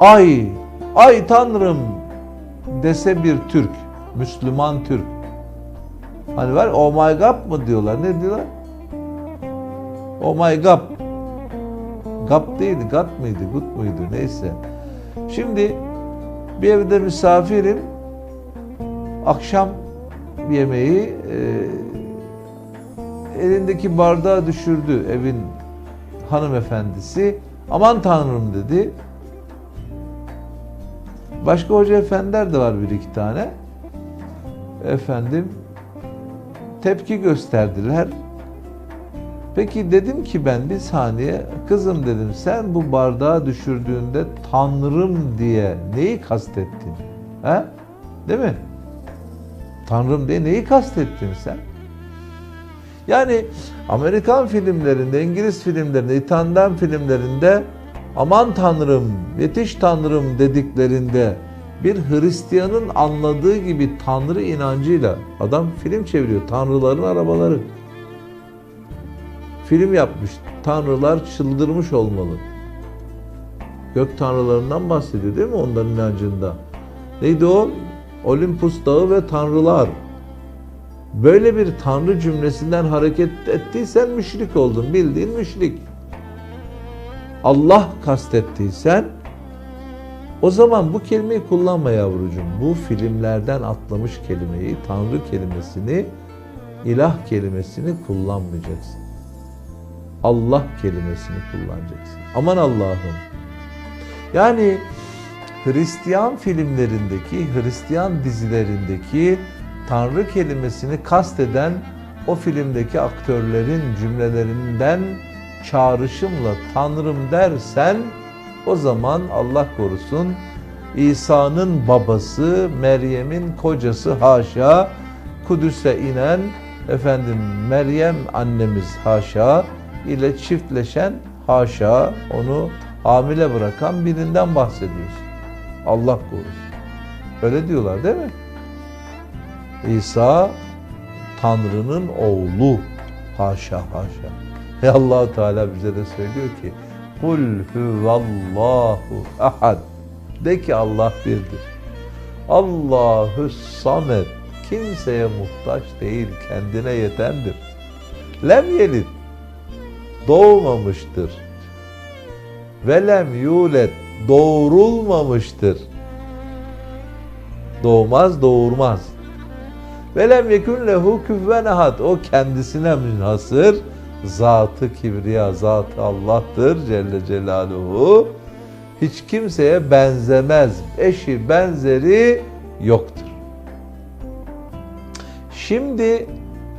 Ay, ay tanrım dese bir Türk, Müslüman Türk. Hani var oh my god mı diyorlar, ne diyorlar? Oh my god. Gap değildi, gat mıydı, gut muydu neyse. Şimdi bir evde misafirim. Akşam yemeği e, elindeki bardağı düşürdü evin hanımefendisi. Aman tanrım dedi. Başka hoca efendiler de var bir iki tane. Efendim tepki gösterdiler. Peki dedim ki ben bir saniye kızım dedim sen bu bardağı düşürdüğünde tanrım diye neyi kastettin? He? Değil mi? Tanrım diye neyi kastettin sen? Yani Amerikan filmlerinde, İngiliz filmlerinde, İtalyan filmlerinde aman tanrım, yetiş tanrım dediklerinde bir Hristiyanın anladığı gibi tanrı inancıyla adam film çeviriyor. Tanrıların arabaları. Film yapmış. Tanrılar çıldırmış olmalı. Gök tanrılarından bahsediyor değil mi onların inancında? Neydi o? Olimpus Dağı ve Tanrılar. Böyle bir tanrı cümlesinden hareket ettiysen müşrik oldun. Bildiğin müşrik. Allah kastettiysen o zaman bu kelimeyi kullanma yavrucuğum. Bu filmlerden atlamış kelimeyi, tanrı kelimesini, ilah kelimesini kullanmayacaksın. Allah kelimesini kullanacaksın. Aman Allah'ım. Yani Hristiyan filmlerindeki, Hristiyan dizilerindeki Tanrı kelimesini kasteden o filmdeki aktörlerin cümlelerinden çağrışımla Tanrım dersen o zaman Allah korusun İsa'nın babası, Meryem'in kocası haşa, Kudüs'e inen efendim Meryem annemiz haşa ile çiftleşen haşa onu hamile bırakan birinden bahsediyorsun. Allah korusun. Öyle diyorlar değil mi? İsa Tanrı'nın oğlu. Haşa haşa. Ve allah Teala bize de söylüyor ki Kul huvallahu ahad. De ki Allah birdir. Allahü samet. Kimseye muhtaç değil, kendine yetendir. Lem yelit. Doğmamıştır. Ve lem yulet. Doğurulmamıştır. Doğmaz, doğurmaz. Ve lem yekun lehu küfven ahad. O kendisine münhasır zatı kibriya, zatı Allah'tır Celle Celaluhu. Hiç kimseye benzemez. Eşi benzeri yoktur. Şimdi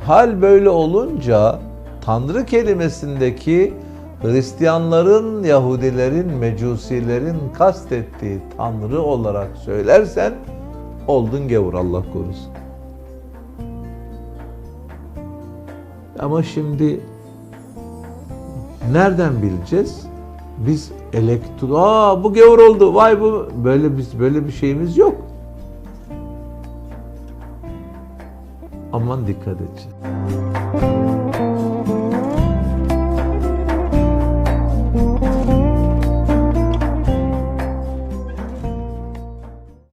hal böyle olunca Tanrı kelimesindeki Hristiyanların, Yahudilerin, Mecusilerin kastettiği Tanrı olarak söylersen oldun gavur Allah korusun. Ama şimdi nereden bileceğiz? Biz elektro, aa bu gavur oldu, vay bu böyle biz böyle bir şeyimiz yok. Aman dikkat edeceğiz.